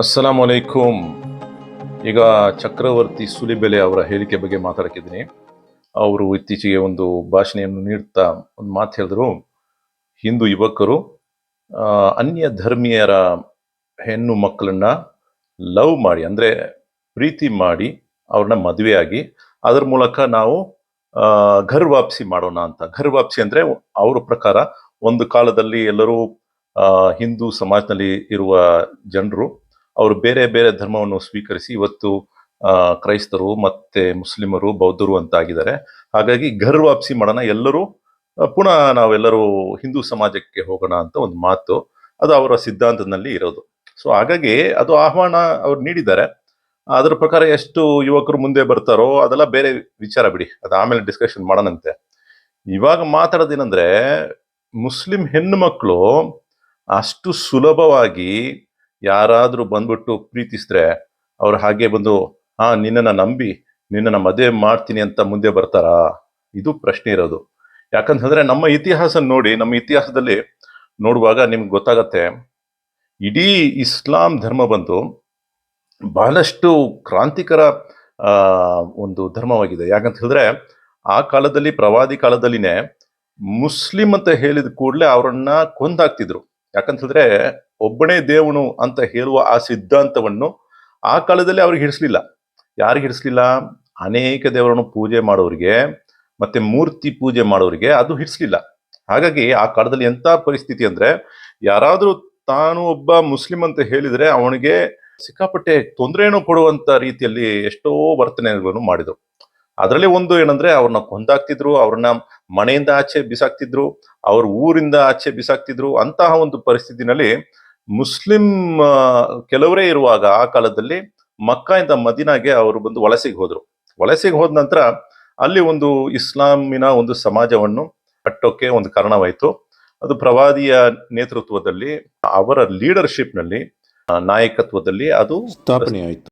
ಅಸ್ಸಲಾಂ ಅಲೈಕುಂ ಈಗ ಚಕ್ರವರ್ತಿ ಸುಲಿಬೆಲೆ ಅವರ ಹೇಳಿಕೆ ಬಗ್ಗೆ ಮಾತಾಡಕ್ಕಿದ್ದೀನಿ. ಅವರು ಇತ್ತೀಚೆಗೆ ಒಂದು ಭಾಷಣೆಯನ್ನು ನೀಡುತ್ತಾ ಒಂದು ಮಾತು ಹೇಳಿದ್ರು. ಹಿಂದೂ ಯುವಕರು ಅನ್ಯ ಧರ್ಮೀಯರ ಹೆಣ್ಣು ಮಕ್ಕಳನ್ನ ಲವ್ ಮಾಡಿ, ಅಂದರೆ ಪ್ರೀತಿ ಮಾಡಿ ಅವ್ರನ್ನ ಮದುವೆಯಾಗಿ, ಅದರ ಮೂಲಕ ನಾವು ಘರ್ ವಾಪಸಿ ಮಾಡೋಣ ಅಂತ. ಘರ್ ವಾಪಸಿ ಅಂದರೆ ಅವ್ರ ಪ್ರಕಾರ ಒಂದು ಕಾಲದಲ್ಲಿ ಎಲ್ಲರೂ ಹಿಂದೂ ಸಮಾಜದಲ್ಲಿ ಇರುವ ಜನರು ಅವರು ಬೇರೆ ಬೇರೆ ಧರ್ಮವನ್ನು ಸ್ವೀಕರಿಸಿ ಇವತ್ತು ಕ್ರೈಸ್ತರು ಮತ್ತೆ ಮುಸ್ಲಿಮರು ಬೌದ್ಧರು ಅಂತ ಆಗಿದ್ದಾರೆ ಹಾಗಾಗಿ ಘರ್ ವಾಪಸಿ ಮಾಡೋಣ, ಎಲ್ಲರೂ ಪುನಃ ನಾವೆಲ್ಲರೂ ಹಿಂದೂ ಸಮಾಜಕ್ಕೆ ಹೋಗೋಣ ಅಂತ ಒಂದು ಮಾತು, ಅದು ಅವರ ಸಿದ್ಧಾಂತದಲ್ಲಿ ಇರೋದು. ಸೊ, ಹಾಗಾಗಿ ಅದು ಆಹ್ವಾನ ಅವ್ರು ನೀಡಿದ್ದಾರೆ. ಅದರ ಪ್ರಕಾರ ಎಷ್ಟು ಯುವಕರು ಮುಂದೆ ಬರ್ತಾರೋ ಅದೆಲ್ಲ ಬೇರೆ ವಿಚಾರ ಬಿಡಿ, ಅದು ಆಮೇಲೆ ಡಿಸ್ಕಷನ್ ಮಾಡೋಣಂತೆ. ಇವಾಗ ಮಾತಾಡೋದೇನಂದ್ರೆ, ಮುಸ್ಲಿಂ ಹೆಣ್ಣು ಮಕ್ಕಳು ಅಷ್ಟು ಸುಲಭವಾಗಿ ಯಾರಾದ್ರೂ ಬಂದ್ಬಿಟ್ಟು ಪ್ರೀತಿಸಿದ್ರೆ ಅವ್ರು ಹಾಗೆ ಬಂದು, ಹಾ, ನಿನ್ನನ್ನು ನಂಬಿ, ನಿನ್ನನ್ನು ಮದುವೆ ಮಾಡ್ತೀನಿ ಅಂತ ಮುಂದೆ ಬರ್ತಾರಾ? ಇದು ಪ್ರಶ್ನೆ ಇರೋದು. ಯಾಕಂತಂದ್ರೆ ನಮ್ಮ ಇತಿಹಾಸ ನೋಡಿ, ನಮ್ಮ ಇತಿಹಾಸದಲ್ಲಿ ನೋಡುವಾಗ ನಿಮ್ಗೆ ಗೊತ್ತಾಗತ್ತೆ, ಇಡೀ ಇಸ್ಲಾಂ ಧರ್ಮ ಬಂದು ಬಹಳಷ್ಟು ಕ್ರಾಂತಿಕರ ಒಂದು ಧರ್ಮವಾಗಿದೆ. ಯಾಕಂತ ಹೇಳಿದ್ರೆ ಆ ಕಾಲದಲ್ಲಿ, ಪ್ರವಾದಿ ಕಾಲದಲ್ಲಿನೇ ಮುಸ್ಲಿಂ ಅಂತ ಹೇಳಿದ ಕೂಡಲೇ ಅವರನ್ನ ಕೊಂದಾಕ್ತಿದ್ರು. ಯಾಕಂತ ಹೇಳಿದ್ರೆ ಒಬ್ಬನೇ ದೇವನು ಅಂತ ಹೇಳುವ ಆ ಸಿದ್ಧಾಂತವನ್ನು ಆ ಕಾಲದಲ್ಲಿ ಅವ್ರಿಗೆ ಹಿಡಿಸ್ಲಿಲ್ಲ. ಯಾರಿಗೆ ಹಿಡಿಸ್ಲಿಲ್ಲ? ಅನೇಕ ದೇವರನ್ನು ಪೂಜೆ ಮಾಡೋರಿಗೆ, ಮತ್ತೆ ಮೂರ್ತಿ ಪೂಜೆ ಮಾಡೋರಿಗೆ ಅದು ಹಿಡಿಸ್ಲಿಲ್ಲ. ಹಾಗಾಗಿ ಆ ಕಾಲದಲ್ಲಿ ಎಂಥ ಪರಿಸ್ಥಿತಿ ಅಂದ್ರೆ, ಯಾರಾದರೂ ತಾನು ಒಬ್ಬ ಮುಸ್ಲಿಂ ಅಂತ ಹೇಳಿದ್ರೆ ಅವನಿಗೆ ಸಿಕ್ಕಾಪಟ್ಟೆ ತೊಂದರೆಯನ್ನು ಕೊಡುವಂತ ರೀತಿಯಲ್ಲಿ ಎಷ್ಟೋ ವರ್ತನೆಗಳನ್ನು ಮಾಡಿದ್ರು. ಅದರಲ್ಲಿ ಒಂದು ಏನಂದ್ರೆ, ಅವ್ರನ್ನ ಕೊಂದಾಕ್ತಿದ್ರು, ಅವ್ರನ್ನ ಮನೆಯಿಂದ ಆಚೆ ಬಿಸಾಕ್ತಿದ್ರು, ಅವ್ರ ಊರಿಂದ ಆಚೆ ಬಿಸಾಕ್ತಿದ್ರು, ಅಂತಹ ಒಂದು ಪರಿಸ್ಥಿತಿನಲ್ಲಿ ಮುಸ್ಲಿಂ ಕೆಲವರೇ ಇರುವಾಗ ಆ ಕಾಲದಲ್ಲಿ ಮಕ್ಕಾಯಿಂದ ಮದಿನಾಗೆ ಅವರು ಬಂದು ವಲಸೆಗೆ ಹೋದ್ರು. ವಲಸೆಗೆ ಹೋದ ನಂತರ ಅಲ್ಲಿ ಒಂದು ಇಸ್ಲಾಮಿನ ಒಂದು ಸಮಾಜವನ್ನು ಕಟ್ಟೋಕೆ ಒಂದು ಕಾರಣವಾಯಿತು. ಅದು ಪ್ರವಾದಿಯ ನೇತೃತ್ವದಲ್ಲಿ ಅವರ ಲೀಡರ್ಶಿಪ್ನಲ್ಲಿ ನಾಯಕತ್ವದಲ್ಲಿ ಅದು ಸ್ಥಾಪನೆ ಆಯಿತು.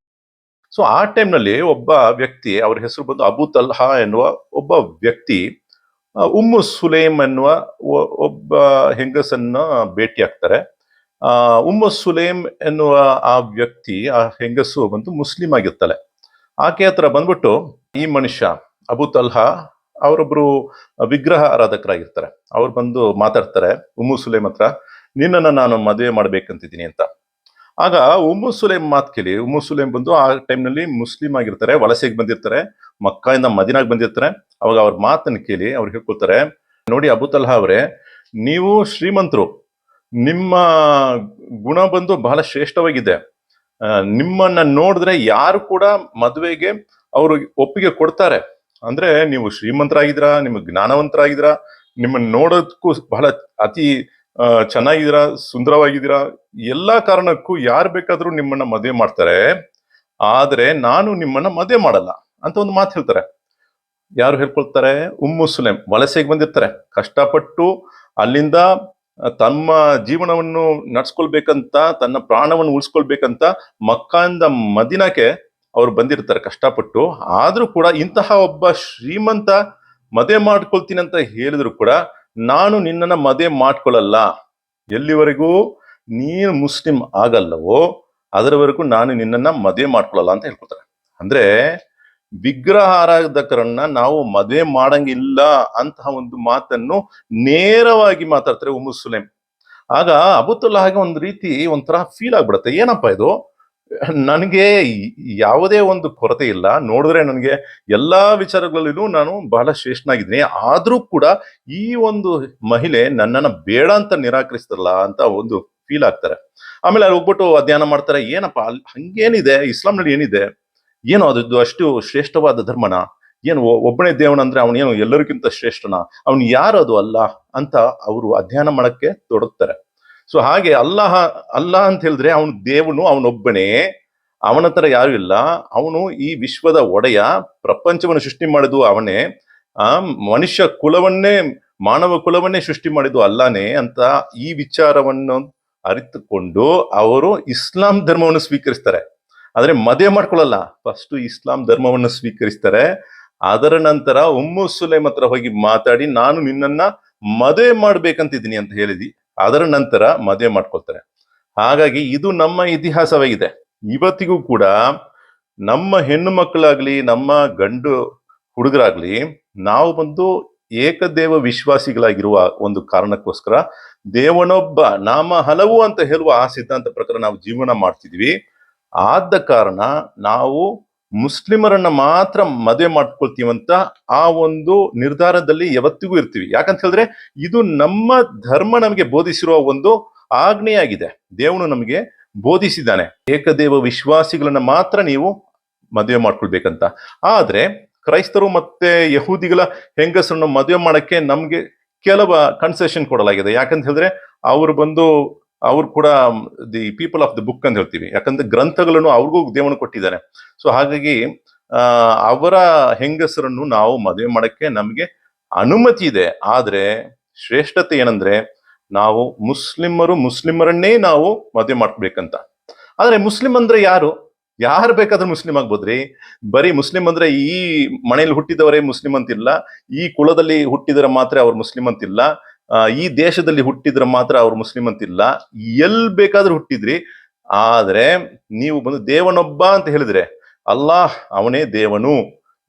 ಸೊ ಆ ಟೈಮ್ನಲ್ಲಿ ಒಬ್ಬ ವ್ಯಕ್ತಿ ಅವರ ಹೆಸರು ಬಂದು ಅಬು ತಲ್ಹಾ ಎನ್ನುವ ಒಬ್ಬ ವ್ಯಕ್ತಿ ಉಮ್ಮು ಸುಲೇಮ್ ಎನ್ನುವ ಒಬ್ಬ ಹೆಂಗಸನ್ನ ಭೇಟಿ ಆಗ್ತಾರೆ ಉಮ್ಮು ಸುಲೇಮ್ ಎನ್ನುವ ಆ ವ್ಯಕ್ತಿ, ಆ ಹೆಂಗಸು ಬಂದು ಮುಸ್ಲಿಂ ಆಗಿರ್ತಾಳೆ. ಆಕೆ ಹತ್ರ ಬಂದ್ಬಿಟ್ಟು ಈ ಮನುಷ್ಯ, ಅಬು ತಲ್ಹಾ, ಅವರೊಬ್ರು ವಿಗ್ರಹ ಆರಾಧಕರಾಗಿರ್ತಾರೆ. ಅವ್ರು ಬಂದು ಮಾತಾಡ್ತಾರೆ, ಉಮ್ಮು ಸುಲೇಮ್ ಹತ್ರ, ನಿನ್ನನ್ನ ನಾನು ಮದುವೆ ಮಾಡ್ಬೇಕಂತಿದ್ದೀನಿ ಅಂತ. ಆಗ ಉಮ್ಮು ಸುಲೇಮ್ ಮಾತು ಕೇಳಿ, ಉಮ್ಮು ಸುಲೇಮ್ ಬಂದು ಆ ಟೈಮ್ನಲ್ಲಿ ಮುಸ್ಲಿಂ ಆಗಿರ್ತಾರೆ, ವಲಸೆಗೆ ಬಂದಿರ್ತಾರೆ, ಮಕ್ಕಾಯಿಂದ ಮದಿನಾಗ್ ಬಂದಿರ್ತಾರೆ. ಅವಾಗ ಅವ್ರ ಮಾತನ್ನು ಕೇಳಿ ಅವ್ರು ಹೇಳ್ಕೊಳ್ತಾರೆ, ನೋಡಿ ಅಬು ತಲ್ಹಾ ಅವರೇ, ನೀವು ಶ್ರೀಮಂತರು ನಿಮ್ಮ ಗುಣ ಬಂದು ಬಹಳ ಶ್ರೇಷ್ಠವಾಗಿದೆ. ನಿಮ್ಮನ್ನ ನೋಡಿದ್ರೆ ಯಾರು ಕೂಡ ಮದುವೆಗೆ ಅವರು ಒಪ್ಪಿಗೆ ಕೊಡ್ತಾರೆ. ಅಂದ್ರೆ ನೀವು ಶ್ರೀಮಂತರಾಗಿದ್ದೀರಾ ನಿಮ್ಗೆ ಜ್ಞಾನವಂತರಾಗಿದ್ದೀರಾ, ನಿಮ್ಮನ್ನ ನೋಡೋದಕ್ಕೂ ಬಹಳ ಅತಿ ಚೆನ್ನಾಗಿದ್ದೀರಾ, ಸುಂದರವಾಗಿದ್ದೀರಾ, ಎಲ್ಲಾ ಕಾರಣಕ್ಕೂ ಯಾರು ಬೇಕಾದ್ರೂ ನಿಮ್ಮನ್ನ ಮದುವೆ ಮಾಡ್ತಾರೆ. ಆದ್ರೆ ನಾನು ನಿಮ್ಮನ್ನ ಮದುವೆ ಮಾಡಲ್ಲ ಅಂತ ಒಂದು ಮಾತು ಹೇಳ್ತಾರೆ. ಯಾರು ಹೇಳ್ಕೊಳ್ತಾರೆ? ಉಮ್ಮು ಸುಲೇಮ್ ವಲಸೆಗೆ ಬಂದಿರ್ತಾರೆ. ಕಷ್ಟಪಟ್ಟು ಅಲ್ಲಿಂದ ತಮ್ಮ ಜೀವನವನ್ನು ನಡ್ಸ್ಕೊಳ್ಬೇಕಂತ, ತನ್ನ ಪ್ರಾಣವನ್ನು ಉಳಿಸ್ಕೊಳ್ಬೇಕಂತ ಮಕ್ಕಾಂದ ಮದಿನಕ್ಕೆ ಅವ್ರು ಬಂದಿರ್ತಾರೆ ಕಷ್ಟಪಟ್ಟು. ಆದ್ರೂ ಕೂಡ ಇಂತಹ ಒಬ್ಬ ಶ್ರೀಮಂತ ಮದುವೆ ಮಾಡ್ಕೊಳ್ತೀನಿ ಅಂತ ಹೇಳಿದ್ರು ಕೂಡ ನಾನು ನಿನ್ನನ್ನ ಮದುವೆ ಮಾಡ್ಕೊಳ್ಳಲ್ಲ ಎಲ್ಲಿವರೆಗೂ ನೀನು ಮುಸ್ಲಿಂ ಆಗಲ್ಲವೋ, ಅದರವರೆಗೂ ನಾನು ನಿನ್ನನ್ನ ಮದುವೆ ಮಾಡ್ಕೊಳ್ಳಲ್ಲ ಅಂತ ಹೇಳ್ಕೊಳ್ತಾರೆ. ಅಂದ್ರೆ ವಿಗ್ರಹ ಆರಾಧಕರನ್ನ ನಾವು ಮದುವೆ ಮಾಡಂಗಿಲ್ಲ ಅಂತಹ ಒಂದು ಮಾತನ್ನು ನೇರವಾಗಿ ಮಾತಾಡ್ತಾರೆ ಮುಸ್ಲಿಂ. ಆಗ ಅಬುತುಲ್ಲಾಗೆ ಒಂದು ರೀತಿ ಒಂಥರ ಫೀಲ್ ಆಗ್ಬಿಡುತ್ತೆ. ಏನಪ್ಪ ಇದು? ನನಗೆ ಯಾವುದೇ ಒಂದು ಕೊರತೆ ಇಲ್ಲ. ನೋಡಿದ್ರೆ ನನಗೆ ಎಲ್ಲಾ ವಿಚಾರಗಳಲ್ಲೂ ನಾನು ಬಹಳ ಶ್ರೇಷ್ಠನಾಗಿದ್ದೀನಿ. ಆದರೂ ಕೂಡ ಈ ಒಂದು ಮಹಿಳೆ ನನ್ನನ್ನು ಬೇಡ ಅಂತ ನಿರಾಕರಿಸ್ತಾರಲ್ಲ ಅಂತ ಒಂದು ಫೀಲ್ ಆಗ್ತಾರೆ. ಆಮೇಲೆ ಅಲ್ಲಿ ಹೋಗ್ಬಿಟ್ಟು ಅಧ್ಯಯನ ಮಾಡ್ತಾರೆ. ಏನಪ್ಪ ಅಲ್ಲಿ ಹಂಗೇನಿದೆ? ಇಸ್ಲಾಂನಲ್ಲಿ ಏನಿದೆ? ಏನು ಅದು ಅಷ್ಟು ಶ್ರೇಷ್ಠವಾದ ಧರ್ಮನ? ಏನು ಒಬ್ಬನೇ ದೇವನಂದ್ರೆ ಅವನೇನು ಎಲ್ಲರಿಗಿಂತ ಶ್ರೇಷ್ಠನ? ಅವನು ಯಾರು ಅದು ಅಲ್ಲ ಅಂತ ಅವರು ಅಧ್ಯಯನ ಮಾಡಕ್ಕೆ ತೊಡಗ್ತಾರೆ. ಸೊ ಹಾಗೆ ಅಲ್ಲಾಹ, ಅಲ್ಲ ಅಂತ ಹೇಳಿದ್ರೆ ಅವನು ದೇವನು ಅವನೊಬ್ಬನೇ ಅವನ ತರ ಯಾರು ಇಲ್ಲ. ಅವನು ಈ ವಿಶ್ವದ ಒಡೆಯ, ಪ್ರಪಂಚವನ್ನು ಸೃಷ್ಟಿ ಮಾಡಿದ್ದು ಅವನೇ. ಆ, ಮನುಷ್ಯ ಕುಲವನ್ನೇ, ಮಾನವ ಕುಲವನ್ನೇ ಸೃಷ್ಟಿ ಮಾಡಿದ್ದು ಅಲ್ಲಾನೇ ಅಂತ ಈ ವಿಚಾರವನ್ನು ಅರಿತುಕೊಂಡು ಅವರು ಇಸ್ಲಾಂ ಧರ್ಮವನ್ನು ಸ್ವೀಕರಿಸ್ತಾರೆ. ಆದ್ರೆ ಮದುವೆ ಮಾಡ್ಕೊಳ್ಳಲ್ಲ. ಫಸ್ಟ್ ಇಸ್ಲಾಂ ಧರ್ಮವನ್ನು ಸ್ವೀಕರಿಸ್ತಾರೆ. ಅದರ ನಂತರ ಉಮ್ಮು ಸುಲೈಮ್ ಹತ್ರ ಹೋಗಿ ಮಾತಾಡಿ, ನಾನು ನಿನ್ನನ್ನ ಮದುವೆ ಮಾಡ್ಬೇಕಂತಿದ್ದೀನಿ ಅಂತ ಹೇಳಿದಿ. ಅದರ ನಂತರ ಮದುವೆ ಮಾಡ್ಕೊಳ್ತಾರೆ. ಹಾಗಾಗಿ ಇದು ನಮ್ಮ ಇತಿಹಾಸವಾಗಿದೆ. ಇವತ್ತಿಗೂ ಕೂಡ ನಮ್ಮ ಹೆಣ್ಣು ಮಕ್ಕಳಾಗ್ಲಿ, ನಮ್ಮ ಗಂಡು ಹುಡುಗರಾಗ್ಲಿ, ನಾವು ಬಂದು ಏಕದೇವ ವಿಶ್ವಾಸಿಗಳಾಗಿರುವ ಒಂದು ಕಾರಣಕ್ಕೋಸ್ಕರ ದೇವನೊಬ್ಬ, ನಾಮ ಹಲವು ಅಂತ ಹೇಳುವ ಆ ಸಿದ್ಧಾಂತ ಪ್ರಕಾರ ನಾವು ಜೀವನ ಮಾಡ್ತಿದ್ವಿ. ಆದ ಕಾರಣ ನಾವು ಮುಸ್ಲಿಮರನ್ನ ಮಾತ್ರ ಮದುವೆ ಮಾಡ್ಕೊಳ್ತೀವಂತ ಆ ಒಂದು ನಿರ್ಧಾರದಲ್ಲಿ ಯಾವತ್ತಿಗೂ ಇರ್ತೀವಿ. ಯಾಕಂತ ಹೇಳಿದ್ರೆ ಇದು ನಮ್ಮ ಧರ್ಮ ನಮಗೆ ಬೋಧಿಸಿರುವ ಒಂದು ಆಜ್ಞೆಯಾಗಿದೆ. ದೇವನು ನಮಗೆ ಬೋಧಿಸಿದ್ದಾನೆ. ಏಕದೇವ ವಿಶ್ವಾಸಿಗಳನ್ನ ಮಾತ್ರ ನೀವು ಮದುವೆ ಮಾಡ್ಕೊಳ್ಬೇಕಂತ. ಆದ್ರೆ ಕ್ರೈಸ್ತರು ಮತ್ತೆ ಯಹೂದಿಗಳ ಹೆಂಗಸರನ್ನು ಮದುವೆ ಮಾಡಕ್ಕೆ ನಮ್ಗೆ ಕೆಲವ ಕನ್ಸೆಷನ್ ಕೊಡಲಾಗಿದೆ. ಯಾಕಂತ ಹೇಳಿದ್ರೆ ಅವರು ಬಂದು ಅವ್ರು ಕೂಡ the people of the book ಅಂತ ಹೇಳ್ತೀವಿ. ಯಾಕಂದ್ರೆ ಗ್ರಂಥಗಳನ್ನು ಅವ್ರಿಗೂ ದೇವನು ಕೊಟ್ಟಿದ್ದಾರೆ. ಸೊ ಹಾಗಾಗಿ ಅವರ ಹೆಂಗಸರನ್ನು ನಾವು ಮದುವೆ ಮಾಡಕ್ಕೆ ನಮಗೆ ಅನುಮತಿ ಇದೆ. ಆದರೆ, ಶ್ರೇಷ್ಠತೆ ಏನಂದ್ರೆ, ನಾವು ಮುಸ್ಲಿಮರು ಮುಸ್ಲಿಮರನ್ನೇ ನಾವು ಮದುವೆ ಮಾಡ್ಬೇಕಂತ. ಆದರೆ ಮುಸ್ಲಿಂ ಅಂದ್ರೆ ಯಾರು? ಯಾರು ಬೇಕಾದ್ರೂ ಮುಸ್ಲಿಂ ಆಗ್ಬೋದ್ರಿ? ಬರೀ ಮುಸ್ಲಿಂ ಅಂದ್ರೆ ಈ ಮನೆಯಲ್ಲಿ ಹುಟ್ಟಿದವರೇ ಮುಸ್ಲಿಂ ಅಂತಿಲ್ಲ, ಈ ಕುಲದಲ್ಲಿ ಹುಟ್ಟಿದರೆ ಮಾತ್ರ ಅವ್ರು ಮುಸ್ಲಿಂ ಅಂತಿಲ್ಲ. ಈ ದೇಶದಲ್ಲಿ ಹುಟ್ಟಿದ್ರೆ ಮಾತ್ರ ಅವ್ರು ಮುಸ್ಲಿಂ ಅಂತಿಲ್ಲ. ಎಲ್ ಬೇಕಾದ್ರೂ ಹುಟ್ಟಿದ್ರಿ. ಆದ್ರೆ ನೀವು ಬಂದು ದೇವನೊಬ್ಬ ಅಂತ ಹೇಳಿದ್ರೆ ಅಲ್ಲಾಹ್ ಅವನೇ ದೇವನು.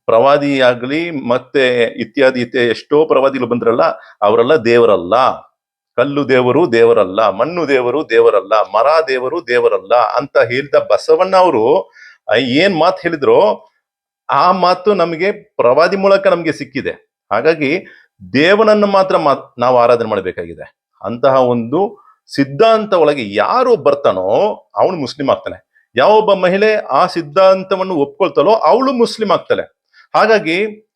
ಪ್ರವಾದಿ ಆಗ್ಲಿ ಮತ್ತೆ ಇತ್ಯಾದಿ ಇತ್ಯಾದಿ ಎಷ್ಟೋ ಪ್ರವಾದಿಗಳು ಬಂದ್ರಲ್ಲ ಅವರೆಲ್ಲ ದೇವರಲ್ಲ. ಕಲ್ಲು ದೇವರು ದೇವರಲ್ಲ, ಮಣ್ಣು ದೇವರು ದೇವರಲ್ಲ, ಮರ ದೇವರು ದೇವರಲ್ಲ ಅಂತ ಹೇಳಿದ ಬಸವಣ್ಣ ಅವರು ಏನ್ ಮಾತು ಹೇಳಿದ್ರು ಆ ಮಾತು ನಮಗೆ ಪ್ರವಾದಿ ಮೂಲಕ ನಮಗೆ ಸಿಕ್ಕಿದೆ. ಹಾಗಾಗಿ ದೇವನನ್ನು ಮಾತ್ರ ಮಾ- ನಾವು ಆರಾಧನೆ ಮಾಡಬೇಕಾಗಿದೆ. ಅಂತಹ ಒಂದು ಸಿದ್ಧಾಂತ ಒಳಗೆ ಯಾರು ಬರ್ತಾನೋ ಅವನು ಮುಸ್ಲಿಂ ಆಗ್ತಾನೆ. ಯಾವೊಬ್ಬ ಮಹಿಳೆ ಆ ಸಿದ್ಧಾಂತವನ್ನು ಒಪ್ಕೊಳ್ತಾಳೋ ಅವಳು ಮುಸ್ಲಿಂ ಆಗ್ತಾಳೆ. ಹಾಗಾಗಿ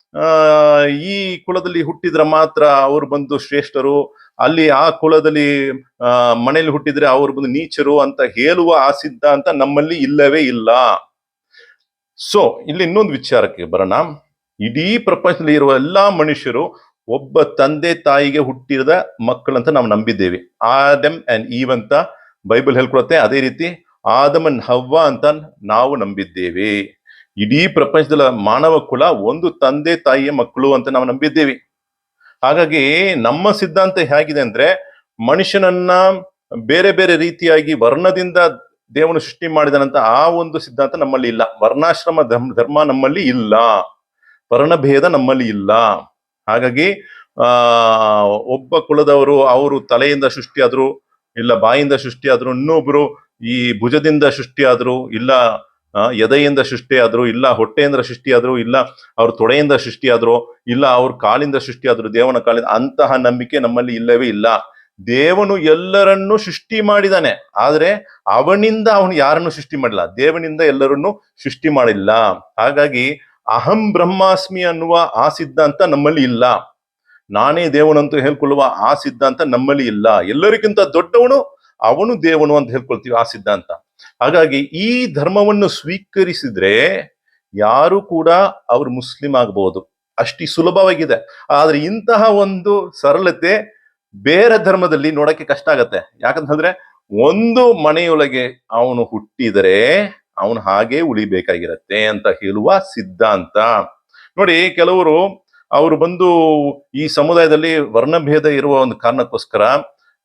ಈ ಕುಲದಲ್ಲಿ ಹುಟ್ಟಿದ್ರೆ ಮಾತ್ರ ಅವರು ಬಂದು ಶ್ರೇಷ್ಠರು, ಅಲ್ಲಿ ಆ ಕುಲದಲ್ಲಿ ಮನೆಯಲ್ಲಿ ಹುಟ್ಟಿದ್ರೆ ಅವರು ಬಂದು ನೀಚರು ಅಂತ ಹೇಳುವ ಆ ಸಿದ್ಧಾಂತ ನಮ್ಮಲ್ಲಿ ಇಲ್ಲವೇ ಇಲ್ಲ. ಸೊ ಇಲ್ಲಿ ಇನ್ನೊಂದು ವಿಚಾರಕ್ಕೆ ಬರೋಣ. ಇಡೀ ಪ್ರಪಂಚದಲ್ಲಿ ಇರುವ ಎಲ್ಲಾ ಮನುಷ್ಯರು ಒಬ್ಬ ತಂದೆ ತಾಯಿಗೆ ಹುಟ್ಟಿದ ಮಕ್ಕಳಂತ ನಾವು ನಂಬಿದ್ದೇವೆ. ಆದಮ್ ಅಂಡ್ ಈವ್ ಅಂತ ಬೈಬಲ್ ಹೇಳ್ಕೊಡುತ್ತೆ. ಅದೇ ರೀತಿ ಆದಮ್ ಅಂಡ್ ಹವ್ವ ಅಂತ ನಾವು ನಂಬಿದ್ದೇವೆ. ಇಡೀ ಪ್ರಪಂಚದ ಮಾನವ ಕುಲ ಒಂದು ತಂದೆ ತಾಯಿಯ ಮಕ್ಕಳು ಅಂತ ನಾವು ನಂಬಿದ್ದೇವೆ. ಹಾಗಾಗಿ ನಮ್ಮ ಸಿದ್ಧಾಂತ ಹೇಗಿದೆ ಅಂದ್ರೆ ಮನುಷ್ಯನನ್ನ ಬೇರೆ ಬೇರೆ ರೀತಿಯಾಗಿ ವರ್ಣದಿಂದ ದೇವನು ಸೃಷ್ಟಿ ಮಾಡಿದನಂತ ಆ ಒಂದು ಸಿದ್ಧಾಂತ ನಮ್ಮಲ್ಲಿ ಇಲ್ಲ. ವರ್ಣಾಶ್ರಮ ಧರ್ಮ ನಮ್ಮಲ್ಲಿ ಇಲ್ಲ. ವರ್ಣಭೇದ ನಮ್ಮಲ್ಲಿ ಇಲ್ಲ. ಹಾಗಾಗಿ ಒಬ್ಬ ಕುಲದವರು ಅವರು ತಲೆಯಿಂದ ಸೃಷ್ಟಿಯಾದ್ರು ಇಲ್ಲ ಬಾಯಿಂದ ಸೃಷ್ಟಿಯಾದ್ರು ಇನ್ನೊಬ್ರು ಈ ಭುಜದಿಂದ ಸೃಷ್ಟಿಯಾದ್ರು ಇಲ್ಲ ಎದೆಯಿಂದ ಸೃಷ್ಟಿಯಾದ್ರು ಇಲ್ಲ ಹೊಟ್ಟೆಯಿಂದ ಸೃಷ್ಟಿಯಾದ್ರು ಇಲ್ಲ ಅವ್ರ ತೊಡೆಯಿಂದ ಸೃಷ್ಟಿಯಾದ್ರು ಇಲ್ಲ ಅವ್ರ ಕಾಲಿಂದ ಸೃಷ್ಟಿಯಾದ್ರು ದೇವನ ಕಾಲಿಂದ, ಅಂತಹ ನಂಬಿಕೆ ನಮ್ಮಲ್ಲಿ ಇಲ್ಲವೇ ಇಲ್ಲ. ದೇವನು ಎಲ್ಲರನ್ನೂ ಸೃಷ್ಟಿ ಮಾಡಿದಾನೆ. ಆದ್ರೆ ಅವನಿಂದ ಅವನು ಯಾರನ್ನು ಸೃಷ್ಟಿ ಮಾಡಿಲ್ಲ ದೇವನಿಂದ ಎಲ್ಲರನ್ನು ಸೃಷ್ಟಿ ಮಾಡಿಲ್ಲ. ಹಾಗಾಗಿ ಅಹಂ ಬ್ರಹ್ಮಾಸ್ಮಿ ಅನ್ನುವ ಆ ಸಿದ್ಧಾಂತ ನಮ್ಮಲ್ಲಿ ಇಲ್ಲ. ನಾನೇ ದೇವನಂತೂ ಹೇಳ್ಕೊಳ್ಳುವ ಆ ಸಿದ್ಧಾಂತ ನಮ್ಮಲ್ಲಿ ಇಲ್ಲ. ಎಲ್ಲರಿಗಿಂತ ದೊಡ್ಡವನು ಅವನು ದೇವನು ಅಂತ ಹೇಳ್ಕೊಳ್ತೀವಿ ಆ ಸಿದ್ಧಾಂತ ಹಾಗಾಗಿ ಈ ಧರ್ಮವನ್ನು ಸ್ವೀಕರಿಸಿದ್ರೆ ಯಾರು ಕೂಡ ಅವರು ಮುಸ್ಲಿಂ ಆಗಬಹುದು ಅಷ್ಟಿ ಸುಲಭವಾಗಿದೆ. ಆದ್ರೆ ಇಂತಹ ಒಂದು ಸರಳತೆ ಬೇರೆ ಧರ್ಮದಲ್ಲಿ ನೋಡಕ್ಕೆ ಕಷ್ಟ ಆಗತ್ತೆ. ಯಾಕಂತಂದ್ರೆ ಒಂದು ಮನೆಯೊಳಗೆ ಅವನು ಹುಟ್ಟಿದರೆ ಅವನು ಹಾಗೆ ಉಳಿಬೇಕಾಗಿರತ್ತೆ ಅಂತ ಹೇಳುವ ಸಿದ್ಧಾಂತ. ನೋಡಿ, ಕೆಲವರು ಅವರು ಬಂದು ಈ ಸಮುದಾಯದಲ್ಲಿ ವರ್ಣಭೇದ ಇರುವ ಒಂದು ಕಾರಣಕ್ಕೋಸ್ಕರ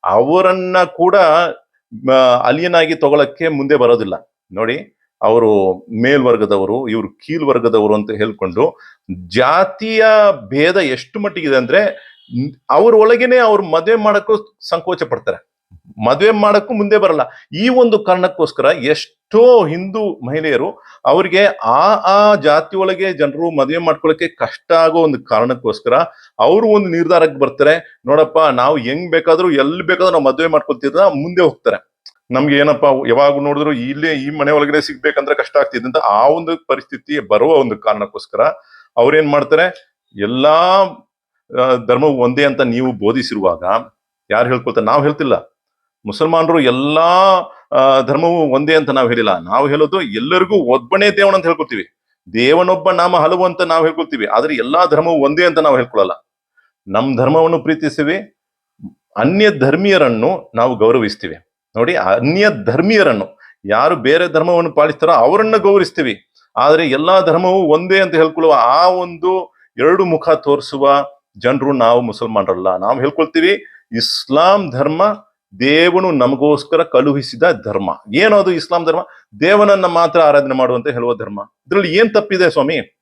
ಅವರನ್ನ ಕೂಡ ಅಲಿಯನಾಗಿ ತಗೊಳಕ್ಕೆ ಮುಂದೆ ಬರೋದಿಲ್ಲ. ನೋಡಿ, ಅವರು ಮೇಲ್ವರ್ಗದವರು, ಇವರು ಕೀಳ್ವರ್ಗದವರು ಅಂತ ಹೇಳ್ಕೊಂಡು ಜಾತಿಯ ಭೇದ ಎಷ್ಟು ಮಟ್ಟಿಗಿದೆ ಅಂದ್ರೆ, ಅವ್ರ ಒಳಗೇನೆ ಅವ್ರು ಮದುವೆ ಮಾಡಕ್ಕೂ ಸಂಕೋಚ ಪಡ್ತಾರೆ. ಮದುವೆ ಮಾಡೋಕ್ಕೂ ಮುಂದೆ ಬರಲ್ಲ. ಈ ಒಂದು ಕಾರಣಕ್ಕೋಸ್ಕರ ಎಷ್ಟೋ ಹಿಂದೂ ಮಹಿಳೆಯರು ಅವರಿಗೆ ಆ ಆ ಜಾತಿ ಒಳಗೆ ಜನರು ಮದುವೆ ಮಾಡ್ಕೊಳ್ಳೋಕೆ ಕಷ್ಟ ಆಗೋ ಒಂದು ಕಾರಣಕ್ಕೋಸ್ಕರ ಅವರು ಒಂದು ನಿರ್ಧಾರಕ್ಕೆ ಬರ್ತಾರೆ. ನೋಡಪ್ಪ, ನಾವು ಹೆಂಗ್ ಬೇಕಾದ್ರೂ ಎಲ್ಲಿ ಬೇಕಾದ್ರೂ ನಾವು ಮದುವೆ ಮಾಡ್ಕೊಳ್ತಿದ್ರ ಮುಂದೆ ಹೋಗ್ತಾರೆ. ನಮ್ಗೆ ಏನಪ್ಪ ಯಾವಾಗ ನೋಡಿದ್ರು ಇಲ್ಲೇ ಈ ಮನೆ ಒಳಗಡೆ ಸಿಗ್ಬೇಕಂದ್ರೆ ಕಷ್ಟ ಆಗ್ತಿದೆ ಅಂತ ಆ ಒಂದು ಪರಿಸ್ಥಿತಿ ಬರುವ ಒಂದು ಕಾರಣಕ್ಕೋಸ್ಕರ ಅವ್ರೇನ್ ಮಾಡ್ತಾರೆ, ಎಲ್ಲಾ ಧರ್ಮವು ಒಂದೇ ಅಂತ ನೀವು ಬೋಧಿಸಿರುವಾಗ ಯಾರು ಹೇಳ್ಕೊಳ್ತಾರೆ? ನಾವು ಹೇಳ್ತಿಲ್ಲ. ಮುಸಲ್ಮಾನರು ಎಲ್ಲಾ ಧರ್ಮವು ಒಂದೇ ಅಂತ ನಾವು ಹೇಳಿಲ್ಲ. ನಾವು ಹೇಳೋದು ಎಲ್ಲರಿಗೂ ಒಬ್ಬನೇ ದೇವನ ಅಂತ ಹೇಳ್ಕೊಳ್ತೀವಿ ದೇವನೊಬ್ಬ ನಾಮ ಹಲವು ಅಂತ ನಾವು ಹೇಳ್ಕೊಳ್ತೀವಿ ಆದ್ರೆ ಎಲ್ಲಾ ಧರ್ಮವು ಒಂದೇ ಅಂತ ನಾವು ಹೇಳ್ಕೊಳ್ಳಲ್ಲ ನಮ್ಮ ಧರ್ಮವನ್ನು ಪ್ರೀತಿಸಿವೆ. ಅನ್ಯ ಧರ್ಮೀಯರನ್ನು ನಾವು ಗೌರವಿಸ್ತೀವಿ. ನೋಡಿ, ಅನ್ಯ ಧರ್ಮೀಯರನ್ನು ಯಾರು ಬೇರೆ ಧರ್ಮವನ್ನು ಪಾಲಿಸ್ತಾರೋ ಅವರನ್ನ ಗೌರವಿಸ್ತೀವಿ. ಆದರೆ ಎಲ್ಲಾ ಧರ್ಮವು ಒಂದೇ ಅಂತ ಹೇಳ್ಕೊಳ್ಳುವ ಆ ಒಂದು ಎರಡು ಮುಖ ತೋರಿಸುವ ಜನರು ನಾವು ಮುಸಲ್ಮಾನರಲ್ಲ. ನಾವು ಹೇಳ್ಕೊಳ್ತೀವಿ ಇಸ್ಲಾಂ ಧರ್ಮ ದೇವನು ನಮಗೋಸ್ಕರ ಕಳುಹಿಸಿದ ಧರ್ಮ. ಏನದು ಇಸ್ಲಾಂ ಧರ್ಮ? ದೇವನನ್ನ ಮಾತ್ರ ಆರಾಧನೆ ಮಾಡುವಂತ ಹೇಳುವ ಧರ್ಮ. ಇದರಲ್ಲಿ ಏನ್ ತಪ್ಪಿದೆ ಸ್ವಾಮಿ?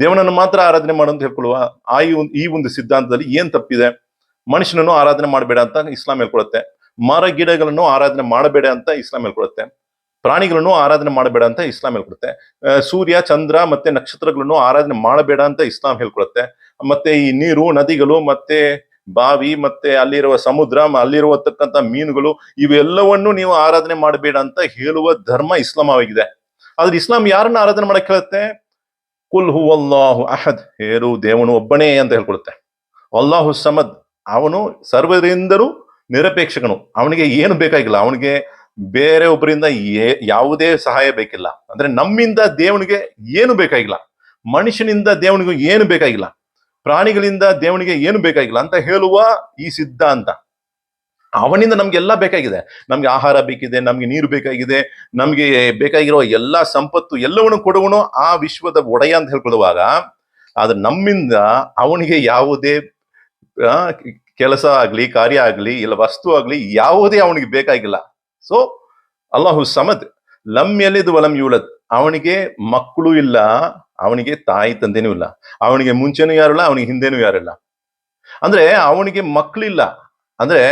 ದೇವನನ್ನು ಮಾತ್ರ ಆರಾಧನೆ ಮಾಡುವಂತ ಹೇಳ್ಕೊಳ್ಳುವ, ಆ ಈ ಒಂದು- ಸಿದ್ಧಾಂತದಲ್ಲಿ ಏನ್ ತಪ್ಪಿದೆ? ಮನುಷ್ಯನನ್ನು ಆರಾಧನೆ ಮಾಡಬೇಡ ಅಂತ ಇಸ್ಲಾಂ ಹೇಳ್ಕೊಳತ್ತೆ. ಮರ ಗಿಡಗಳನ್ನು ಆರಾಧನೆ ಮಾಡಬೇಡ ಅಂತ ಇಸ್ಲಾಂ ಹೇಳ್ಕೊಳತ್ತೆ. ಪ್ರಾಣಿಗಳನ್ನು ಆರಾಧನೆ ಮಾಡಬೇಡ ಅಂತ ಇಸ್ಲಾಂ ಹೇಳ್ಕೊಡುತ್ತೆ ಸೂರ್ಯ, ಚಂದ್ರ ಮತ್ತೆ ನಕ್ಷತ್ರಗಳನ್ನು ಆರಾಧನೆ ಮಾಡಬೇಡ ಅಂತ ಇಸ್ಲಾಂ ಹೇಳ್ಕೊಡುತ್ತೆ ಮತ್ತೆ ಈ ನೀರು, ನದಿಗಳು, ಮತ್ತೆ ಬಾವಿ ಮತ್ತೆ ಅಲ್ಲಿರುವ ಸಮುದ್ರ ಅಲ್ಲಿರುವತಕ್ಕಂಥ ಮೀನುಗಳು, ಇವೆಲ್ಲವನ್ನು ನೀವು ಆರಾಧನೆ ಮಾಡಬೇಡ ಅಂತ ಹೇಳುವ ಧರ್ಮ ಇಸ್ಲಾಮವಾಗಿದೆ ಆದ್ರೆ ಇಸ್ಲಾಂ ಯಾರನ್ನ ಆರಾಧನೆ ಮಾಡಕ್ ಹೇಳುತ್ತೆ? ಕುಲ್ ಹು ಅಲ್ಲಾಹು ಅಹದ್ ಹೇರು ದೇವನು ಒಬ್ಬನೇ ಅಂತ ಹೇಳ್ಕೊಳುತ್ತೆ ಅಲ್ಲಾಹು ಸಮದ್ ಅವನು ಸರ್ವರಿಂದಲೂ ನಿರಪೇಕ್ಷಕನು. ಅವನಿಗೆ ಏನು ಬೇಕಾಗಿಲ್ಲ. ಅವನಿಗೆ ಬೇರೆ ಒಬ್ಬರಿಂದ ಯಾವುದೇ ಸಹಾಯ ಬೇಕಿಲ್ಲ. ಅಂದ್ರೆ ನಮ್ಮಿಂದ ದೇವನಿಗೆ ಏನು ಬೇಕಾಗಿಲ್ಲ. ಮನುಷ್ಯನಿಂದ ದೇವನಿಗೂ ಏನು ಬೇಕಾಗಿಲ್ಲ. ಪ್ರಾಣಿಗಳಿಂದ ದೇವನಿಗೆ ಏನು ಬೇಕಾಗಿಲ್ಲ ಅಂತ ಹೇಳುವ ಈ ಸಿದ್ಧಾಂತ. ಅವನಿಂದ ನಮ್ಗೆ ಎಲ್ಲ ಬೇಕಾಗಿದೆ. ನಮ್ಗೆ ಆಹಾರ ಬೇಕಿದೆ, ನಮ್ಗೆ ನೀರು ಬೇಕಾಗಿದೆ, ನಮ್ಗೆ ಬೇಕಾಗಿರೋ ಎಲ್ಲಾ ಸಂಪತ್ತು ಎಲ್ಲವನ್ನು ಕೊಡುವನು ಆ ವಿಶ್ವದ ಒಡೆಯ ಅಂತ ಹೇಳ್ಕೊಳ್ಳುವಾಗ, ಆದ್ರೆ ನಮ್ಮಿಂದ ಅವನಿಗೆ ಯಾವುದೇ ಕೆಲಸ ಆಗ್ಲಿ, ಕಾರ್ಯ ಆಗ್ಲಿ, ಇಲ್ಲ ವಸ್ತು ಆಗ್ಲಿ ಯಾವುದೇ ಅವನಿಗೆ ಬೇಕಾಗಿಲ್ಲ. ಸೊ ಅಲ್ಲಾಹು ಸಮದ್, ಲಮ್ ಎಲಿದ್ ವಲಂ ಅವನಿಗೆ ಮಕ್ಕಳು ಇಲ್ಲ ಅವನಿಗೆ ತಾಯಿ ತಂದೆನೂ ಇಲ್ಲ. ಅವನಿಗೆ ಮುಂಚೆನೂ ಯಾರಿಲ್ಲ, ಅವನಿಗೆ ಹಿಂದೆನೂ ಯಾರಿಲ್ಲ. ಅಂದ್ರೆ ಅವನಿಗೆ ಮಕ್ಕಳಿಲ್ಲ ಅಂದ್ರೆ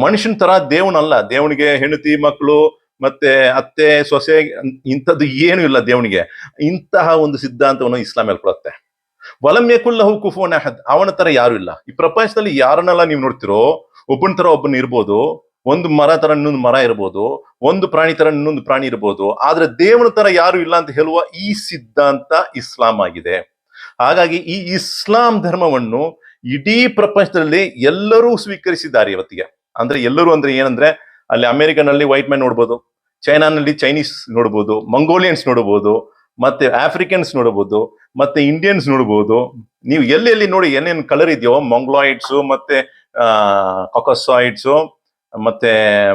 ಮನುಷ್ಯನ ತರ ದೇವನಲ್ಲ. ದೇವನಿಗೆ ಹೆಂಡತಿ ಮಕ್ಕಳು ಮತ್ತೆ ಅತ್ತೆ, ಸೊಸೆ, ಇಂಥದ್ದು ಏನು ಇಲ್ಲ ದೇವನಿಗೆ. ಇಂತಹ ಒಂದು ಸಿದ್ಧಾಂತವನ್ನು ಇಸ್ಲಾಂ ಹೇಳ್ಕೊಳತ್ತೆ. ವಲಮ್ಯ ಕುಲ್ಲಹು ಕುಫೋನ್ ಅಹದ್. ಅವನ ತರ ಯಾರು ಇಲ್ಲ. ಈ ಪ್ರಪಂಚದಲ್ಲಿ ಯಾರನ್ನೆಲ್ಲ ನೀವು ನೋಡ್ತಿರೋ, ಒಬ್ಬನ ತರ ಒಬ್ಬನ ಇರ್ಬೋದು. ಒಂದು ಮರ ತರ ಇನ್ನೊಂದು ಮರ ಇರ್ಬೋದು, ಒಂದು ಪ್ರಾಣಿ ತರ ಇನ್ನೊಂದು ಪ್ರಾಣಿ ಇರ್ಬೋದು, ಆದ್ರೆ ದೇವನ ತರ ಯಾರು ಇಲ್ಲ ಅಂತ ಹೇಳುವ ಈ ಸಿದ್ಧಾಂತ ಇಸ್ಲಾಂ ಆಗಿದೆ. ಹಾಗಾಗಿ ಈ ಇಸ್ಲಾಂ ಧರ್ಮವನ್ನು ಇಡೀ ಪ್ರಪಂಚದಲ್ಲಿ ಎಲ್ಲರೂ ಸ್ವೀಕರಿಸಿದ್ದಾರೆ ಇವತ್ತಿಗೆ. ಅಂದ್ರೆ ಎಲ್ಲರೂ ಅಂದ್ರೆ ಏನಂದ್ರೆ, ಅಲ್ಲಿ ಅಮೆರಿಕನಲ್ಲಿ ವೈಟ್ ಮ್ಯಾನ್ ನೋಡ್ಬೋದು, ಚೈನಾನಲ್ಲಿ ಚೈನೀಸ್ ನೋಡ್ಬೋದು, ಮಂಗೋಲಿಯನ್ಸ್ ನೋಡ್ಬೋದು, ಮತ್ತೆ ಆಫ್ರಿಕನ್ಸ್ ನೋಡಬಹುದು ಮತ್ತೆ ಇಂಡಿಯನ್ಸ್ ನೋಡಬಹುದು ನೀವು ಎಲ್ಲೆಲ್ಲಿ ನೋಡಿ ಏನೇನು ಕಲರ್ ಇದೆಯೋ, ಮಂಗ್ಲಾಯ್ಡ್ಸು, ಮತ್ತೆ ಕಾಕಸಾಯ್ಡ್ಸ್ ಮತ್ತೆ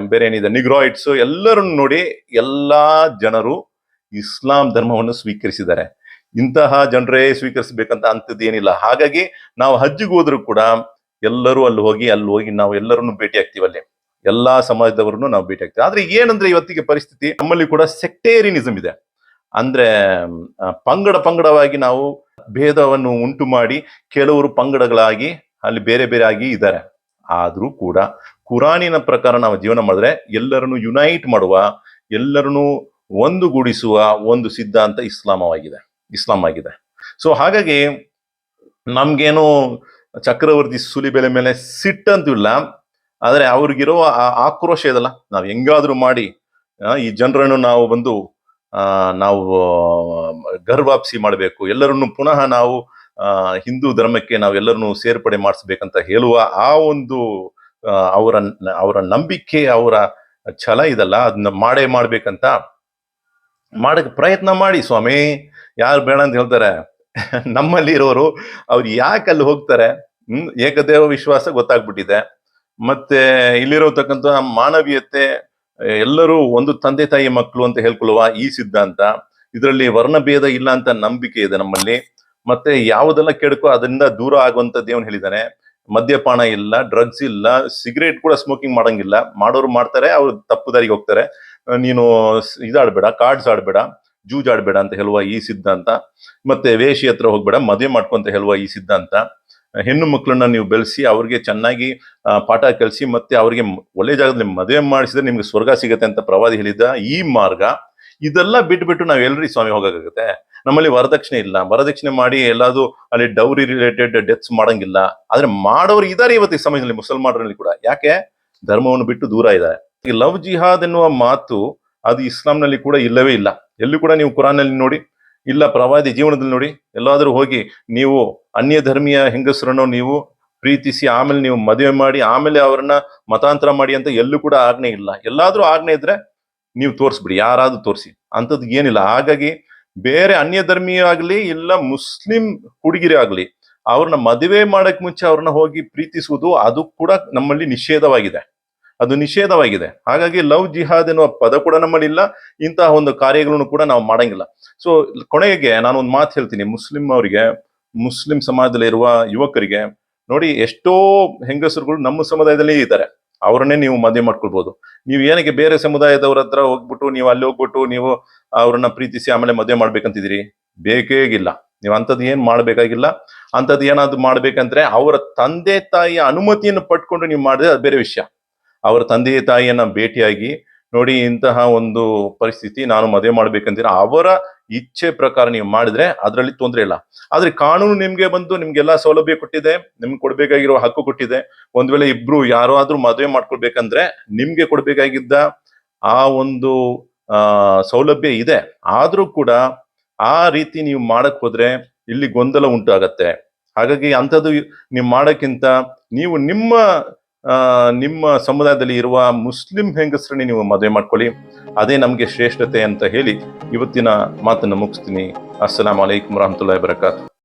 ಬೇರೆ ಏನಿದೆ ನಿಗ್ರಾಯ್ಡ್ಸ್ ಎಲ್ಲರನ್ನು ನೋಡಿ ಎಲ್ಲಾ ಜನರು ಇಸ್ಲಾಂ ಧರ್ಮವನ್ನು ಸ್ವೀಕರಿಸಿದ್ದಾರೆ. ಇಂತಹ ಜನರೇ ಸ್ವೀಕರಿಸಬೇಕಂತ ಅಂಥದ್ದು ಏನಿಲ್ಲ. ಹಾಗಾಗಿ ನಾವು ಹಜ್ಜಿಗೆ ಹೋದ್ರು ಕೂಡ ಎಲ್ಲರೂ ಅಲ್ಲಿ ಹೋಗಿ ಅಲ್ಲಿ ಹೋಗಿ ನಾವು ಎಲ್ಲರನ್ನು ಭೇಟಿ ಆಗ್ತೀವಿ ಅಲ್ಲಿ. ಎಲ್ಲಾ ಸಮಾಜದವರನ್ನು ನಾವು ಭೇಟಿ ಆಗ್ತೀವಿ. ಆದ್ರೆ ಏನಂದ್ರೆ ಇವತ್ತಿಗೆ ಪರಿಸ್ಥಿತಿ, ನಮ್ಮಲ್ಲಿ ಕೂಡ ಸೆಕ್ಟೇರಿಯನಿಸಮ್ ಇದೆ. ಅಂದ್ರೆ ಪಂಗಡ ಪಂಗಡವಾಗಿ ನಾವು ಭೇದವನ್ನು ಉಂಟು ಮಾಡಿ ಕೆಲವರು ಪಂಗಡಗಳಾಗಿ, ಅಲ್ಲಿ ಬೇರೆ ಬೇರೆ ಆಗಿ ಇದ್ದಾರೆ. ಆದ್ರೂ ಕೂಡ ಕುರಾನಿನ ಪ್ರಕಾರ ನಾವು ಜೀವನ ಮಾಡಿದ್ರೆ ಎಲ್ಲರನ್ನು ಯುನೈಟ್ ಮಾಡುವ, ಎಲ್ಲರನ್ನು ಒಂದುಗೂಡಿಸುವ ಒಂದು ಸಿದ್ಧಾಂತ ಇಸ್ಲಾಮವಾಗಿದೆ, ಇಸ್ಲಾಂ ಆಗಿದೆ. ಸೊ ಹಾಗಾಗಿ ನಮ್ಗೇನು ಚಕ್ರವರ್ತಿ ಸುಲಿಬೆಲೆ ಮೇಲೆ ಸಿಟ್ಟಂತೂ ಇಲ್ಲ, ಆದ್ರೆ ಅವ್ರಿಗಿರೋ ಆ ಆಕ್ರೋಶ ಇದಲ್ಲ. ನಾವು ಹೆಂಗಾದ್ರೂ ಮಾಡಿ ಈ ಜನರನ್ನು ನಾವು ಬಂದು ನಾವು ಗರ್ವಾಪ್ಸಿ ಮಾಡಬೇಕು, ಎಲ್ಲರನ್ನು ಪುನಃ ನಾವು ಹಿಂದೂ ಧರ್ಮಕ್ಕೆ ನಾವು ಎಲ್ಲರನ್ನು ಸೇರ್ಪಡೆ ಮಾಡಿಸ್ಬೇಕಂತ ಹೇಳುವ ಆ ಒಂದು ಅವರ ಅವರ ನಂಬಿಕೆ, ಅವರ ಛಲ ಇದಲ್ಲ ಅದನ್ನ ಮಾಡೇ ಮಾಡ್ಬೇಕಂತ ಮಾಡಕ್ಕೆ ಪ್ರಯತ್ನ ಮಾಡಿ ಸ್ವಾಮಿ. ಯಾರು ಬೇಡ ಅಂತ ಹೇಳ್ತಾರೆ. ನಮ್ಮಲ್ಲಿ ಇರೋರು ಅವ್ರು ಯಾಕೆ ಅಲ್ಲಿ ಹೋಗ್ತಾರೆ? ಹ್ಮ್, ಏಕದೇವ ವಿಶ್ವಾಸ ಗೊತ್ತಾಗ್ಬಿಟ್ಟಿದೆ. ಮತ್ತೆ ಇಲ್ಲಿರೋತಕ್ಕಂಥ ಮಾನವೀಯತೆ, ಎಲ್ಲರೂ ಒಂದು ತಂದೆ ತಾಯಿ ಮಕ್ಕಳು ಅಂತ ಹೇಳ್ಕೊಳ್ಳುವ ಈ ಸಿದ್ಧಾಂತ. ಇದರಲ್ಲಿ ವರ್ಣಭೇದ ಇಲ್ಲ ಅಂತ ನಂಬಿಕೆ ಇದೆ ನಮ್ಮಲ್ಲಿ. ಮತ್ತೆ ಯಾವುದೆಲ್ಲ ಕೆಡಕೋ ಅದರಿಂದ ದೂರ ಆಗುವಂತ ದೇವನ್ ಹೇಳಿದಾನೆ ಮದ್ಯಪಾನ ಇಲ್ಲ ಡ್ರಗ್ಸ್ ಇಲ್ಲ ಸಿಗರೇಟ್ ಕೂಡ ಸ್ಮೋಕಿಂಗ್ ಮಾಡಂಗಿಲ್ಲ. ಮಾಡೋರು ಮಾಡ್ತಾರೆ, ಅವ್ರು ತಪ್ಪು ದಾರಿಗೆ ಹೋಗ್ತಾರೆ. ನೀನು ಇದಾಡಬೇಡ ಕಾರ್ಡ್ಸ್ ಆಡ್ಬೇಡ, ಜೂಜ್ ಆಡ್ಬೇಡ ಅಂತ ಹೇಳುವ ಈ ಸಿದ್ಧಾಂತ. ಮತ್ತೆ ವೇಷಿ ಹತ್ರ ಹೋಗ್ಬೇಡ, ಮದುವೆ ಮಾಡ್ಕೊಂತ ಹೇಳುವ ಈ ಸಿದ್ಧಾಂತ. ಹೆಣ್ಣು ಮಕ್ಕಳನ್ನ ನೀವು ಬೆಳೆಸಿ, ಅವ್ರಿಗೆ ಚೆನ್ನಾಗಿ ಪಾಠ ಕಲಿಸಿ, ಮತ್ತೆ ಅವ್ರಿಗೆ ಒಳ್ಳೆ ಜಾಗದಲ್ಲಿ ಮದುವೆ ಮಾಡಿಸಿದ್ರೆ ನಿಮ್ಗೆ ಸ್ವರ್ಗ ಸಿಗತ್ತೆ ಅಂತ ಪ್ರವಾದಿ ಹೇಳಿದ ಈ ಮಾರ್ಗ. ಇದೆಲ್ಲ ಬಿಟ್ಬಿಟ್ಟು ನಾವ್ ಎಲ್ರಿ ಸ್ವಾಮಿ ಹೋಗಕ್ಕಾಗುತ್ತೆ ನಮ್ಮಲ್ಲಿ ವರದಕ್ಷಿಣೆ ಇಲ್ಲ. ವರದಕ್ಷಿಣೆ ಮಾಡಿ ಎಲ್ಲಾದ್ರು ಅಲ್ಲಿ ಡೌರಿ ರಿಲೇಟೆಡ್ ಡೆತ್ಸ್ ಮಾಡಂಗಿಲ್ಲ. ಆದ್ರೆ ಮಾಡೋರು ಇದಾರೆ ಇವತ್ತಿಗೆ ಸಮಯದಲ್ಲಿ ಮುಸಲ್ಮಾನರಲ್ಲಿ ಕೂಡ. ಯಾಕೆ? ಧರ್ಮವನ್ನು ಬಿಟ್ಟು ದೂರ ಇದ್ದಾರೆ ಲವ್ ಜಿಹಾದ್ ಎನ್ನುವ ಮಾತು ಅದು ಇಸ್ಲಾಂನಲ್ಲಿ ಕೂಡ ಇಲ್ಲವೇ ಇಲ್ಲ. ಎಲ್ಲೂ ಕೂಡ ನೀವು ಕುರಾನ್ ಕುರಾನಲ್ಲಿ ನೋಡಿ, ಇಲ್ಲ ಪ್ರವಾದಿ ಜೀವನದಲ್ಲಿ ನೋಡಿ, ಎಲ್ಲಾದ್ರೂ ಹೋಗಿ ನೀವು ಅನ್ಯ ಧರ್ಮೀಯ ಹೆಂಗಸರನ್ನು ನೀವು ಪ್ರೀತಿಸಿ, ಆಮೇಲೆ ನೀವು ಮದುವೆ ಮಾಡಿ, ಆಮೇಲೆ ಅವರನ್ನ ಮತಾಂತರ ಮಾಡಿ ಅಂತ ಎಲ್ಲೂ ಕೂಡ ಆಜ್ಞೆ ಇಲ್ಲ. ಎಲ್ಲಾದ್ರೂ ಆಜ್ಞೆ ಇದ್ರೆ ನೀವು ತೋರಿಸ್ಬಿಡಿ, ಯಾರಾದ್ರೂ ತೋರಿಸಿ. ಅಂಥದ್ದು ಏನಿಲ್ಲ. ಹಾಗಾಗಿ ಬೇರೆ ಅನ್ಯ ಧರ್ಮೀಯ ಇಲ್ಲ ಮುಸ್ಲಿಂ ಹುಡುಗಿರೇ ಆಗಲಿ, ಅವ್ರನ್ನ ಮದುವೆ ಮಾಡಕ್ ಮುಂಚೆ ಅವ್ರನ್ನ ಹೋಗಿ ಪ್ರೀತಿಸುವುದು ಅದು ಕೂಡ ನಮ್ಮಲ್ಲಿ ನಿಷೇಧವಾಗಿದೆ. ಅದು ನಿಷೇಧವಾಗಿದೆ. ಹಾಗಾಗಿ ಲವ್ ಜಿಹಾದ್ ಎನ್ನುವ ಪದ ಕೂಡ ನಮ್ಮಲ್ಲಿ ಇಲ್ಲ, ಇಂತಹ ಒಂದು ಕಾರ್ಯಗಳನ್ನು ಕೂಡ ನಾವು ಮಾಡಂಗಿಲ್ಲ. ಸೊ ಕೊನೆಗೆ ನಾನು ಒಂದು ಮಾತು ಹೇಳ್ತೀನಿ. ಮುಸ್ಲಿಂ ಅವರಿಗೆ, ಮುಸ್ಲಿಂ ಸಮಾಜದಲ್ಲಿ ಇರುವ ಯುವಕರಿಗೆ ನೋಡಿ, ಎಷ್ಟೋ ಹೆಂಗಸರುಗಳು ನಮ್ಮ ಸಮುದಾಯದಲ್ಲಿ ಇದ್ದಾರೆ. ಅವ್ರನ್ನೇ ನೀವು ಮದುವೆ ಮಾಡ್ಕೊಳ್ಬೋದು. ನೀವು ಏನಕ್ಕೆ ಬೇರೆ ಸಮುದಾಯದವ್ರ ಹತ್ರ ಹೋಗ್ಬಿಟ್ಟು ನೀವು ಅಲ್ಲಿ ಹೋಗ್ಬಿಟ್ಟು ನೀವು ಅವ್ರನ್ನ ಪ್ರೀತಿಸಿ ಆಮೇಲೆ ಮದುವೆ ಮಾಡ್ಬೇಕಂತಿದ್ದೀರಿ? ಬೇಕೇ ಇಲ್ಲ ನೀವು ಅಂಥದ್ದು ಏನು ಮಾಡ್ಬೇಕಾಗಿಲ್ಲ. ಅಂಥದ್ದು ಏನಾದ್ರು ಮಾಡ್ಬೇಕಂದ್ರೆ ಅವರ ತಂದೆ ತಾಯಿಯ ಅನುಮತಿಯನ್ನು ಪಟ್ಕೊಂಡು ನೀವು ಮಾಡಿದ್ರೆ ಅದು ಬೇರೆ ವಿಷಯ. ಅವರ ತಂದೆ ತಾಯಿಯನ್ನ ಭೇಟಿಯಾಗಿ ನೋಡಿ ಇಂತಹ ಒಂದು ಪರಿಸ್ಥಿತಿ ನಾನು ಮದುವೆ ಮಾಡ್ಬೇಕಂತೀರ ಅವರ ಇಚ್ಛೆ ಪ್ರಕಾರ ನೀವು ಮಾಡಿದ್ರೆ ಅದರಲ್ಲಿ ತೊಂದರೆ ಇಲ್ಲ. ಆದ್ರೆ ಕಾನೂನು ನಿಮ್ಗೆ ಬಂದು ನಿಮ್ಗೆಲ್ಲ ಸೌಲಭ್ಯ ಕೊಟ್ಟಿದೆ, ನಿಮ್ಗೆ ಕೊಡ್ಬೇಕಾಗಿರೋ ಹಕ್ಕು ಕೊಟ್ಟಿದೆ. ಒಂದ್ ವೇಳೆ ಇಬ್ರು ಯಾರೋ ಆದ್ರೂ ಮದುವೆ ಮಾಡ್ಕೊಳ್ಬೇಕಂದ್ರೆ ನಿಮ್ಗೆ ಕೊಡ್ಬೇಕಾಗಿದ್ದ ಆ ಒಂದು ಸೌಲಭ್ಯ ಇದೆ. ಆದ್ರೂ ಕೂಡ ಆ ರೀತಿ ನೀವು ಮಾಡಕ್ ಹೋದ್ರೆ ಇಲ್ಲಿ ಗೊಂದಲ ಉಂಟಾಗತ್ತೆ. ಹಾಗಾಗಿ ಅಂಥದ್ದು ನೀವು ಮಾಡೋಕ್ಕಿಂತ ನೀವು ನಿಮ್ಮ ನಿಮ್ಮ ಸಮುದಾಯದಲ್ಲಿ ಇರುವ ಮುಸ್ಲಿಂ ಹೆಂಗಸರನ್ನೇ ನೀವು ಮದುವೆ ಮಾಡ್ಕೊಳ್ಳಿ. ಅದೇ ನಮಗೆ ಶ್ರೇಷ್ಠತೆ ಅಂತ ಹೇಳಿ ಇವತ್ತಿನ ಮಾತನ್ನು ಮುಗಿಸ್ತೀನಿ. ಅಸ್ಸಲಾಂ ಅಲೈಕುಮ್ ವರಹಮತುಲ್ಲಾಹಿ ಬರಕಾತ್